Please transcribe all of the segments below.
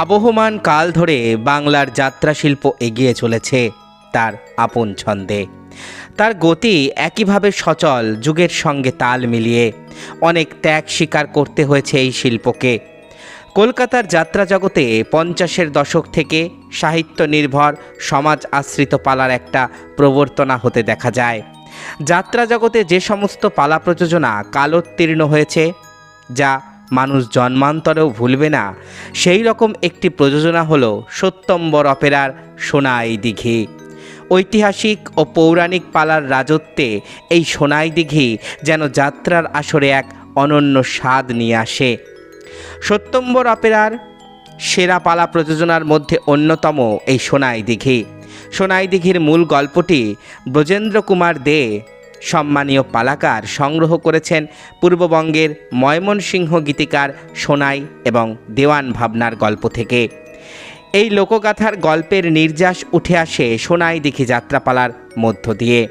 আবহমান কাল ধরে বাংলার যাত্রা শিল্প এগিয়ে চলেছে তার আপন ছন্দে। তার গতি একইভাবে সচল, যুগের সঙ্গে তাল মিলিয়ে। অনেক ত্যাগ স্বীকার করতে হয়েছে এই শিল্পকে। কলকাতার যাত্রা জগতে পঞ্চাশের দশক থেকে সাহিত্য নির্ভর, সমাজ আশ্রিত পালার একটা প্রবর্তনা হতে দেখা যায়। যাত্রা জগতে যে সমস্ত পালা প্রযোজনা কালোত্তীর্ণ হয়েছে, যা মানুষ জন্মান্তরেও ভুলবে না। সেই রকম একটি প্রযোজনা হলো সত্যম্বর অপেরার সোনাই দিঘি। ঐতিহাসিক ও পৌরাণিক পালার রাজত্বে এই সোনাই দিঘি যেন যাত্রার আসরে এক অনন্য স্বাদ নিয়ে আসে। সত্যম্বর অপেরার সেরা পালা প্রযোজনার মধ্যে অন্যতম এই সোনাই দিঘি। সোনাই দিঘির মূল গল্পটি ব্রজেন্দ্র কুমার দে সম্মানীয় পালাকার সংগ্রহ করেছেন পূর্ববঙ্গের ময়মনসিংহ গীতিকার সোনাই এবং দেওয়ান ভাবনার গল্প থেকে। এই লোকগাথার গল্পের নির্যাস উঠে আসে সোনাই দিঘি যাত্রাপালার মধ্য দিয়ে।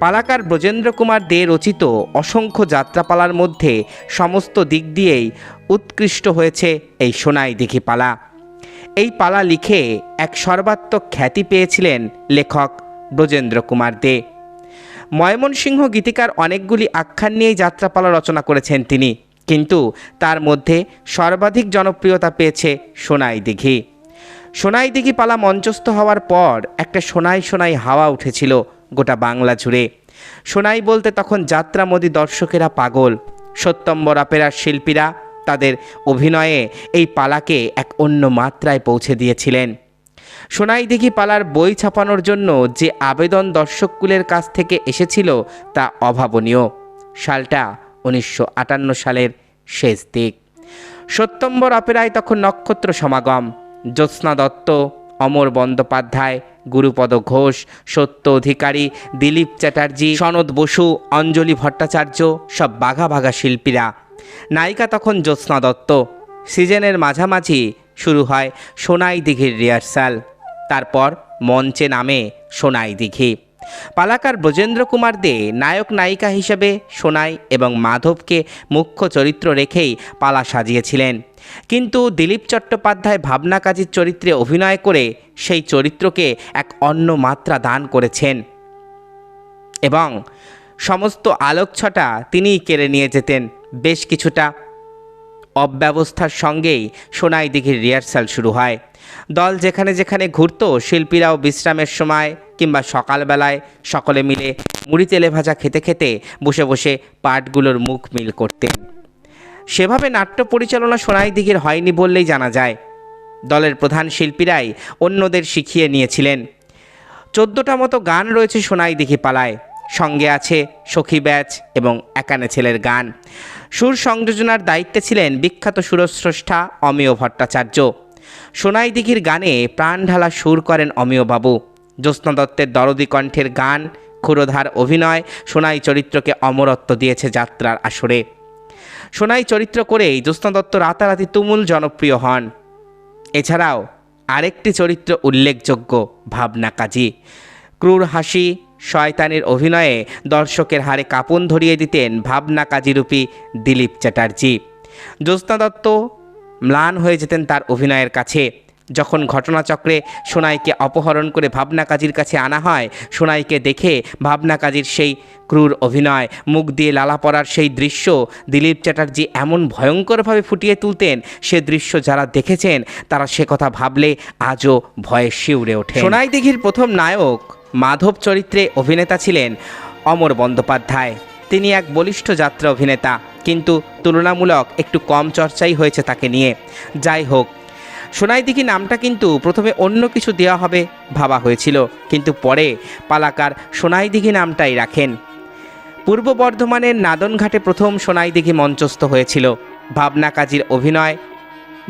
পালাকার ব্রজেন্দ্র কুমার দে রচিত অসংখ্য যাত্রাপালার মধ্যে সমস্ত দিক দিয়েই উৎকৃষ্ট হয়েছে এই সোনাই দিঘি পালা। এই পালা লিখে এক সর্বাত্মক খ্যাতি পেয়েছিলেন লেখক ব্রজেন্দ্র কুমার দে। ময়মনসিংহ গীতিকার অনেকগুলি আখ্যান নিয়েই যাত্রাপালা রচনা করেছেন তিনি। কিন্তু তার মধ্যে সর্বাধিক জনপ্রিয়তা পেয়েছে সোনাই দিঘি। সোনাই দিঘি পালা মঞ্চস্থ হওয়ার পর একটা সোনাই সোনাই হাওয়া উঠেছিল গোটা বাংলা জুড়ে। সোনাই বলতে তখন যাত্রা মোদী দর্শকেরা পাগল। সত্যম্বর অপেরার শিল্পীরা তাদের অভিনয়ে এই পালাকে এক অন্য মাত্রায় পৌঁছে দিয়েছিলেন। সোনাই দিঘি পালার বই ছাপানোর জন্য যে আবেদন দর্শককুলের কাছ থেকে এসেছিল তা অভাবনীয়। সালটা উনিশশো আটান্ন সালের শেষ দিক। সত্যম্বর অপেরায় তখন নক্ষত্র সমাগম। জ্যোৎস্না দত্ত, অমর বন্দ্যোপাধ্যায়, গুরুপদ ঘোষ, সত্য অধিকারী, দিলীপ চ্যাটার্জি, সনদ বসু, অঞ্জলি ভট্টাচার্য সব বাঘা বাঘা শিল্পীরা। নায়িকা তখন জ্যোৎস্না দত্ত। সিজনের মাঝামাঝি শুরু হয় সোনাই দিঘির রিহার্সাল। তারপর মঞ্চে নামে সোনাই দিঘি। পালাকার ব্রজেন্দ্র কুমার দে নায়ক নায়িকা হিসেবে সোনাই এবং মাধবকে মুখ্য চরিত্র রেখেই পালা সাজিয়েছিলেন। কিন্তু দিলীপ চট্টোপাধ্যায় ভাবনা কাজীর চরিত্রে অভিনয় করে সেই চরিত্রকে এক অন্য মাত্রা দান করেছেন। এবং সমস্ত আলোকছটা তিনিই কেড়ে নিয়ে যেতেন। বেশ কিছুটা অব্যবস্থার সঙ্গেই সোনাই দিঘির রিহার্সাল শুরু হয়। দল যেখানে যেখানে ঘুরত, শিল্পীরাও বিশ্রামের সময় কিংবা সকালবেলায় সকলে মিলে মুড়ি তেলে ভাজা খেতে খেতে বসে বসে পাটগুলোর মুখ মিল করতেন। সেভাবে নাট্য পরিচালনা সোনাই দিঘির হয়নি বললেই জানা যায়। দলের প্রধান শিল্পীরাই অন্যদের শিখিয়ে নিয়েছিলেন। চোদ্দোটা মতো গান রয়েছে সোনাই দিঘি পালায় সঙ্গে আছে সখী ব্যাচ এবং একানে ছেলের গান। সুর সংযোজনার দায়িত্বে ছিলেন বিখ্যাত সুরস্রষ্টা অমিয় ভট্টাচার্য। সোনাই দিঘির গানে প্রাণ ঢালা সুর করেন অমিয়বাবু জ্যোৎস্না দত্তের দরদি কণ্ঠের গান, ক্ষুরধার অভিনয়, সোনাই চরিত্রকে অমরত্ব দিয়েছে যাত্রার আসরে। সোনাই চরিত্র করেই জ্যোৎস্না দত্ত রাতারাতি তুমুল জনপ্রিয় হন। এছাড়াও আরেকটি চরিত্র উল্লেখযোগ্য, ভাবনা কাজী। ক্রূর হাসি শয়তানের অভিনয়ে দর্শকের হারে কাপন ধরিয়ে দিতেন ভাবনা কাজীরূপী দিলীপ চ্যাটার্জি। জ্যোৎস্না দত্ত ম্লান হয়ে যেতেন তার অভিনয়ের কাছে। যখন ঘটনাচক্রে সোনাইকে অপহরণ করে ভাবনা কাজীর কাছে আনা হয়, সোনাইকে দেখে ভাবনা কাজীর সেই ক্রূর অভিনয়, মুখ দিয়ে লালা পড়ার সেই দৃশ্য দিলীপ চ্যাটার্জি এমন ভয়ঙ্করভাবে ফুটিয়ে তুলতেন, সে দৃশ্য যারা দেখেছেন, তারা সে কথা ভাবলে আজও ভয়ে শিউরে ওঠে সোনাই দিঘির প্রথম নায়ক মাধব চরিত্রে অভিনেতা ছিলেন অমর বন্দ্যোপাধ্যায়। তিনি এক বলিষ্ঠ যাত্রা অভিনেতা, কিন্তু তুলনামূলক একটু কম চর্চাই হয়েছে তাকে নিয়ে। যাই হোক, সোনাইদিঘি নামটা কিন্তু প্রথমে অন্য কিছু দেওয়া হবে ভাবা হয়েছিল, কিন্তু পরে পালাকার সোনাইদিঘি নামটাই রাখেন। পূর্ব বর্ধমানের নাদনঘাটে প্রথম সোনাইদিঘি মঞ্চস্থ হয়েছিল। ভাবনা কাজীর অভিনয়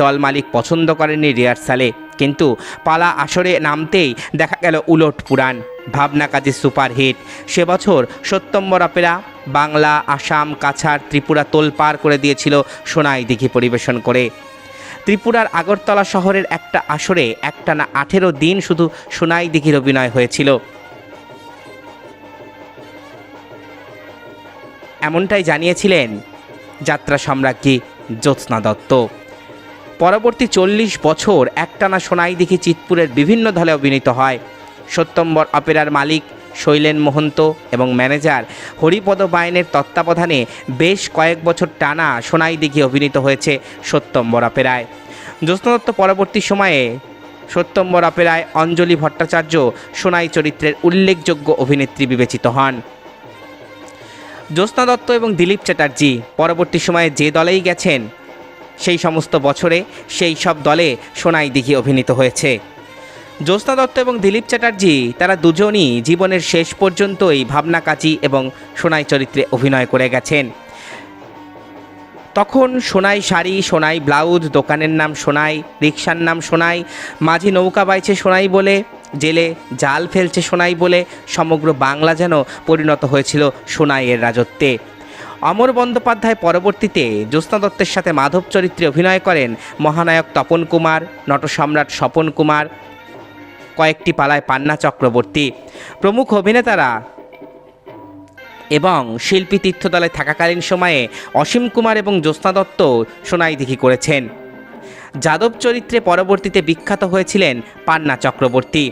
দল মালিক পছন্দ করেনি রিহার্সালে, কিন্তু পালা আসরে নামতেই দেখা গেল উলট পুরাণ। ভাবনা কাজী সুপারহিট। সে বছর সত্যম্বর অপেরা বাংলা, আসাম, কাছাড়, ত্রিপুরা তোলপার করে দিয়েছিল সোনাই দিঘি পরিবেশন করে। ত্রিপুরার আগরতলা শহরের একটা আসরে একটানা আঠেরো দিন শুধু সোনাই দিঘির অভিনয় হয়েছিল। এমনটাই জানিয়েছিলেন যাত্রা সম্রাজ্ঞী জ্যোৎস্না দত্ত। পরবর্তী চল্লিশ বছর একটানা সোনাই দিঘি চিতপুরের বিভিন্ন দলে অভিনীত হয়। সত্যম্বর অপেরার মালিক শৈলেন মহন্ত এবং ম্যানেজার হরিপদ বায়নের তত্ত্বাবধানে বেশ কয়েক বছর টানা সোনাই দিঘি অভিনীত হয়েছে সত্যম্বর অপেরায়। জ্যোৎস্না দত্ত পরবর্তী সময়ে সত্যম্বর অপেরায় অঞ্জলি ভট্টাচার্য সোনাই চরিত্রের উল্লেখযোগ্য অভিনেত্রী বিবেচিত হন। জ্যোৎস্না দত্ত এবং দিলীপ চ্যাটার্জি পরবর্তী সময়ে যে দলেই গেছেন, সেই সমস্ত বছরে সেই সব দলে সোনাই দিঘি অভিনীত হয়েছে। জ্যোৎস্না দত্ত এবং দিলীপ চ্যাটার্জি, তারা দুজনই জীবনের শেষ পর্যন্তই ভাবনা কাজী এবং সোনাই চরিত্রে অভিনয় করে গেছেন। তখন সোনাই শাড়ি, সোনাই ব্লাউজ, দোকানের নাম সোনাই রিক্সার নাম সোনাই, মাঝি নৌকা বাইছে সোনাই বলে, জেলে জাল ফেলছে সোনাই বলে, সমগ্র বাংলা যেন পরিণত হয়েছিল সোনাইয়ের রাজত্বে। অমর বন্দ্যোপাধ্যায় পরবর্তীতে জ্যোৎস্না দত্তের সাথে মাধব চরিত্রে অভিনয় করেন মহানায়ক তপন কুমার, নটসম্রাট স্বপন কুমার কয়েকটি পালায় পান্না চক্রবর্তী। প্রমুখ অভিনেতারা এবং শিল্পী তীর্থদলে থাকাকালীন সময়ে অসীম কুমার এবং জ্যোৎস্না দত্ত সোনাই দিঘি করেছেন। যাদব চরিত্রে পরবর্তীতে বিখ্যাত হয়েছিলেন পান্না চক্রবর্তী।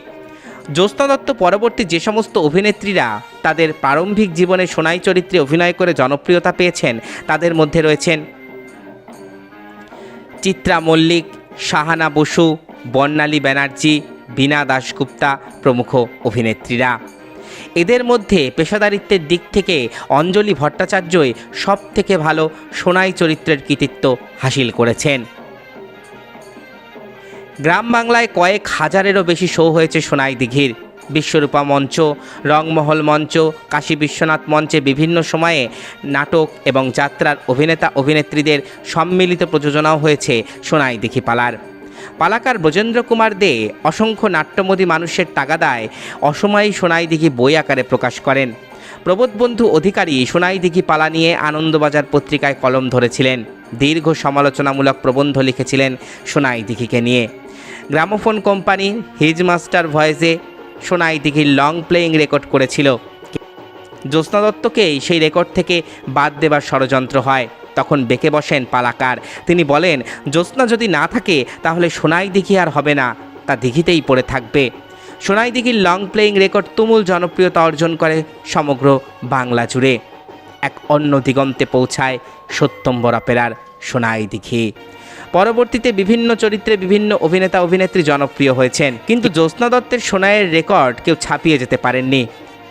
জ্যোৎস্না দত্ত পরবর্তী যে সমস্ত অভিনেত্রীরা তাদের প্রারম্ভিক জীবনে সোনাই চরিত্রে অভিনয় করে জনপ্রিয়তা পেয়েছেন, তাদের মধ্যে রয়েছেন চিত্রা মল্লিক, শাহানা বসু, বর্ণালী ব্যানার্জি বীণা দাশগুপ্তা প্রমুখ অভিনেত্রীরা। এদের মধ্যে পেশাদারিত্বের দিক থেকে অঞ্জলি ভট্টাচার্যই সব থেকে ভালো সোনাই চরিত্রের কৃতিত্ব হাসিল করেছেন। গ্রাম বাংলায় কয়েক হাজারেরও বেশি শো হয়েছে সোনাই দিঘির। বিশ্বরূপা মঞ্চ, রংমহল মঞ্চ, কাশী বিশ্বনাথ মঞ্চে বিভিন্ন সময়ে নাটক এবং যাত্রার অভিনেতা অভিনেত্রীদের সম্মিলিত প্রযোজনাও হয়েছে সোনাই দিঘি পালার পালাকার ব্রজেন্দ্র কুমার দে অসংখ্য নাট্যমদী মানুষের তাগাদায় অসময়ী সোনাই দিঘি বই আকারে প্রকাশ করেন। প্রবোধবন্ধু অধিকারী সোনাই দিঘি পালা নিয়ে আনন্দবাজার পত্রিকায় কলম ধরেছিলেন। দীর্ঘ সমালোচনামূলক প্রবন্ধ লিখেছিলেন সোনাই দিঘিকে নিয়ে। গ্রামোফোন কোম্পানি হিজ মাস্টার ভয়েসে সোনাই দিঘির লং প্লেয়িং রেকর্ড করেছিল। জ্যোৎস্না দত্তকেই সেই রেকর্ড থেকে বাদ দেবার ষড়যন্ত্র হয়। তখন বেঁকে বসেন পালাকার। তিনি বলেন, জ্যোৎস্না যদি না থাকে, তাহলে সোনাই দিঘি আর হবে না। তা দিঘিতেই পড়ে থাকবে। সোনাই দিঘির লং প্লেয়িং রেকর্ড তুমুল জনপ্রিয়তা অর্জন করে সমগ্র বাংলা জুড়ে। এক অন্য দিগন্তে পৌঁছায় সত্যম্বর অপেরার সোনাই দিঘি। পরবর্তীতে বিভিন্ন চরিত্রে বিভিন্ন অভিনেতা, অভিনেত্রী জনপ্রিয় হয়েছেন। কিন্তু জ্যোৎস্না দত্তের সোনাইয়ের রেকর্ড কেউ ছাপিয়ে যেতে পারেননি।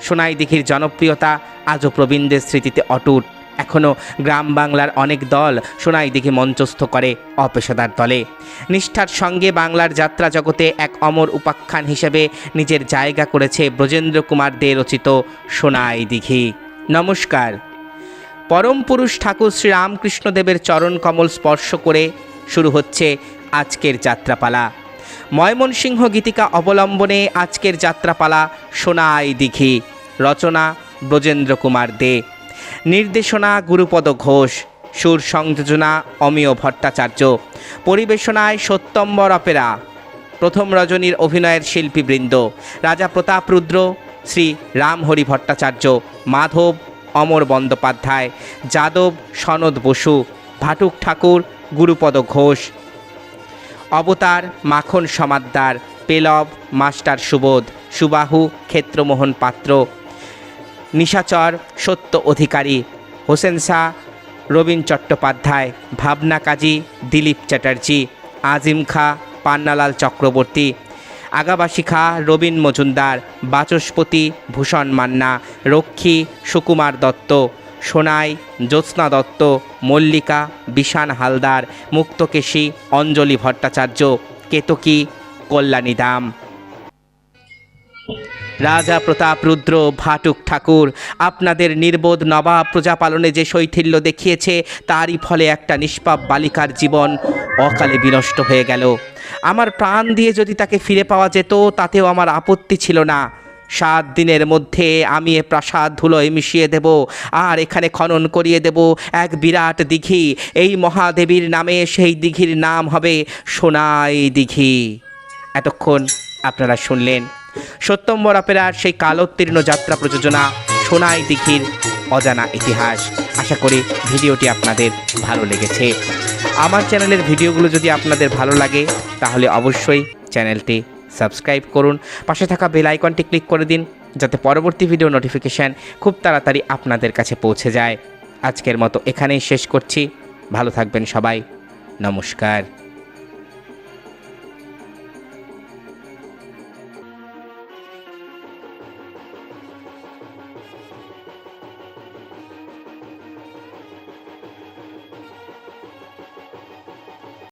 সোনাই দিঘির জনপ্রিয়তা আজও প্রবীণদের স্মৃতিতে অটুট। এখনও গ্রাম বাংলার অনেক দল সোনাই দিঘি মঞ্চস্থ করে অপেশাদার দলে। নিষ্ঠার সঙ্গে বাংলার যাত্রা জগতে এক অমর উপাখ্যান হিসেবে নিজের জায়গা করেছে ব্রজেন্দ্র কুমার দে রচিত সোনাই দিঘি। নমস্কার। পরম পুরুষ ঠাকুর শ্রী রামকৃষ্ণদেবের চরণ কমল স্পর্শ করে শুরু হচ্ছে আজকের যাত্রাপালা। ময়মনসিংহ গীতিকা অবলম্বনে আজকের যাত্রাপালা সোনাই দিঘি। রচনা ব্রজেন্দ্র কুমার দে। নির্দেশনা গুরুপদ ঘোষ, সুর সংযোজনা অমিয় ভট্টাচার্য, পরিবেশনায় সত্যম্বর অপেরা, প্রথম রজনীর অভিনয়ের শিল্পীবৃন্দ, রাজা প্রতাপ রুদ্র, শ্রী রামহরি ভট্টাচার্য, মাধব, অমর বন্দ্যোপাধ্যায়, যাদব, সনদ বসু, ভাটুক ঠাকুর, গুরুপদ ঘোষ। অবতার, মাখন সমাদ্দার, পেলব, মাস্টার সুবোধ, সুবাহু, ক্ষেত্রমোহন পাত্র নিশাচর সত্য অধিকারী। হোসেন শাহ, রবীন চট্টোপাধ্যায়, ভাবনা কাজী, দিলীপ চ্যাটার্জি, আজিম খা, পান্নালাল চক্রবর্তী, আগাবাসী খা, রবীন মজুমদার, বাচস্পতি ভূষণ মান্না, রক্ষী সুকুমার দত্ত, সোনাই, জ্যোৎস্না দত্ত, মল্লিকা, বিশান হালদার, মুক্তকেশী, অঞ্জলি ভট্টাচার্য, কেতকী, কল্যাণী দাম। রাজা প্রতাপ রুদ্র, ভাটুক ঠাকুর, আপনাদের নির্বোধ নবাব প্রজাপালনে যে শৈথিল্য দেখিয়েছে, তারই ফলে একটা নিষ্পাপ বালিকার জীবন অকালে বিনষ্ট হয়ে গেল। আমার প্রাণ দিয়ে যদি তাকে ফিরে পাওয়া যেত, তাতেও আমার আপত্তি ছিল না। সাত দিনের মধ্যে আমি এ প্রাসাদ ধুলোয় মিশিয়ে দেব, আর এখানে খনন করিয়ে দেব এক বিরাট দিঘি। এই মহাদেবীর নামে সেই দিঘির নাম হবে সোনাই দিঘি। এতক্ষণ আপনারা শুনলেন সত্যম্বর অপেরার সেই কালোত্তীর্ণ যাত্রা প্রযোজনা সোনাই দিঘির অজানা ইতিহাস। আশা করি ভিডিওটি আপনাদের ভালো লেগেছে। আমার চ্যানেলের ভিডিওগুলো যদি আপনাদের ভালো লাগে, তাহলে অবশ্যই চ্যানেলটি সাবস্ক্রাইব করুন। পাশে থাকা বেল আইকনটি ক্লিক করে দিন, যাতে পরবর্তী ভিডিও নোটিফিকেশান খুব তাড়াতাড়ি আপনাদের কাছে পৌঁছে যায়। আজকের মতো এখানেই শেষ করছি। ভালো থাকবেন সবাই। নমস্কার।